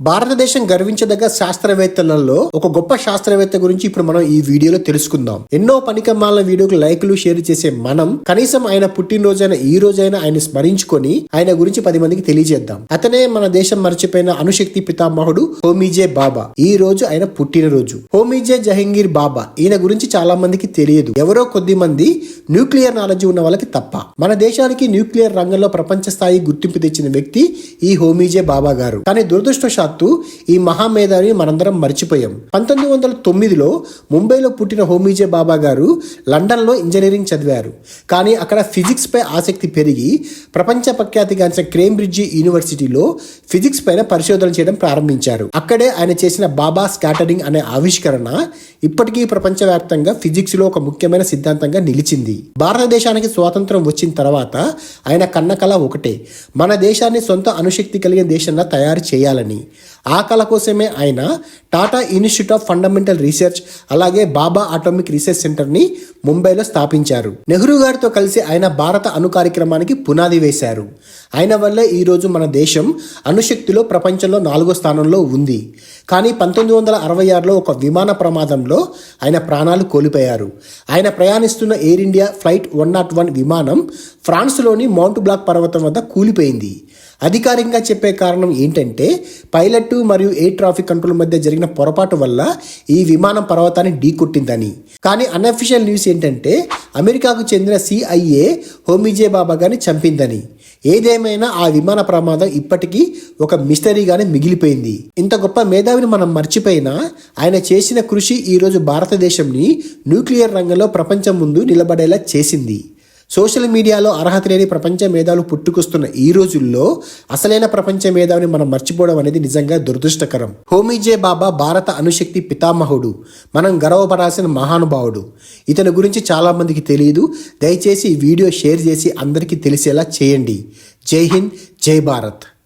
భారతదేశం గర్వించదగ్గ శాస్త్రవేత్తలలో ఒక గొప్ప శాస్త్రవేత్త గురించి ఇప్పుడు మనం ఈ వీడియోలో తెలుసుకుందాం. ఎన్నో పనికమాల వీడియోకు లైక్లు షేర్ చేసే మనం కనీసం ఆయన పుట్టినరోజైన ఈ రోజైనా ఆయన స్మరించుకొని ఆయన గురించి పది మందికి తెలియజేద్దాం. అతనే మన దేశం మర్చిపోయిన అణుశక్తి పితామహుడు హోమీజే బాబా. ఈ రోజు ఆయన పుట్టినరోజు. హోమీజే జహంగీర్ బాబా. ఈయన గురించి చాలా మందికి తెలియదు. ఎవరో కొద్ది మంది న్యూక్లియర్ నాలెడ్జ్ ఉన్న వాళ్ళకి తప్ప. మన దేశానికి న్యూక్లియర్ రంగంలో ప్రపంచ స్థాయి గుర్తింపు తెచ్చిన వ్యక్తి ఈ హోమీజే బాబా గారు. కానీ దురదృష్టవశాత్తు ఈ మహామేధావిని మనందరం మర్చిపోయాం. పంతొమ్మిది వందల తొమ్మిదిలో ముంబైలో పుట్టిన హోమీజే బాబా గారు లండన్లో ఇంజనీరింగ్ చదివారు. కానీ అక్కడ ఫిజిక్స్ పై ఆసక్తి పెరిగి ప్రపంచ ప్రఖ్యాతిగాంచిన క్రేంబ్రిడ్జి యూనివర్సిటీలో ఫిజిక్స్ పైన పరిశోధన చేయడం ప్రారంభించారు. అక్కడే ఆయన చేసిన బాబా స్కాటరింగ్ అనే ఆవిష్కరణ ఇప్పటికీ ప్రపంచవ్యాప్తంగా ఫిజిక్స్లో ఒక ముఖ్యమైన సిద్ధాంతంగా నిలిచింది. భారతదేశానికి స్వాతంత్రం వచ్చిన తర్వాత ఆయన కన్న కళ ఒకటే. మన దేశాన్ని సొంత అనుశక్తి కలిగిన దేశంగా తయారు చేయాలని. ఆ కళ కోసమే ఆయన Tata Institute of Fundamental Research అలాగే బాబా అటామిక్ రీసెర్చ్ సెంటర్ని ముంబైలో స్థాపించారు. నెహ్రూ గారితో కలిసి ఆయన భారత అణు కార్యక్రమానికి పునాది వేశారు. ఆయన వల్లే ఈరోజు మన దేశం అణుశక్తిలో ప్రపంచంలో నాలుగో స్థానంలో ఉంది. కానీ పంతొమ్మిది వందల అరవై ఆరులో ఒక విమాన ప్రమాదంలో ఆయన ప్రాణాలు కోల్పోయారు. ఆయన ప్రయాణిస్తున్న Air India flight one nought one విమానం ఫ్రాన్స్లోని మౌంట్ బ్లాక్ పర్వతం వద్ద కూలిపోయింది. అధికారికంగా చెప్పే కారణం ఏంటంటే పైలట్ మరియు ఎయిర్ ట్రాఫిక్ కంట్రోల్ మధ్య జరిగిన పొరపాటు వల్ల ఈ విమానం పర్వతాన్ని ఢీకొట్టిందని. కానీ అన్అఫిషియల్ న్యూస్ ఏంటంటే అమెరికాకు చెందిన సిఐఏ హోమిజే బాబా గారిని చంపిందని. ఏదేమైనా ఆ విమాన ప్రమాదం ఇప్పటికీ ఒక మిస్టరీగానే మిగిలిపోయింది. ఇంత గొప్ప మేధావిని మనం మర్చిపోయినా ఆయన చేసిన కృషి ఈరోజు భారతదేశంని న్యూక్లియర్ రంగంలో ప్రపంచం ముందు నిలబడేలా చేసింది. సోషల్ మీడియాలో అర్హత లేని ప్రపంచ మేధావులు పుట్టుకొస్తున్న ఈ రోజుల్లో అసలైన ప్రపంచ మేధావిని మనం మర్చిపోవడం అనేది నిజంగా దురదృష్టకరం. హోమీజే బాబా భారత అణుశక్తి పితామహుడు మనం గర్వపడాల్సిన మహానుభావుడు. ఇతని గురించి చాలామందికి తెలియదు. దయచేసి ఈ వీడియో షేర్ చేసి అందరికీ తెలిసేలా చేయండి. జై హింద్ జై భారత్.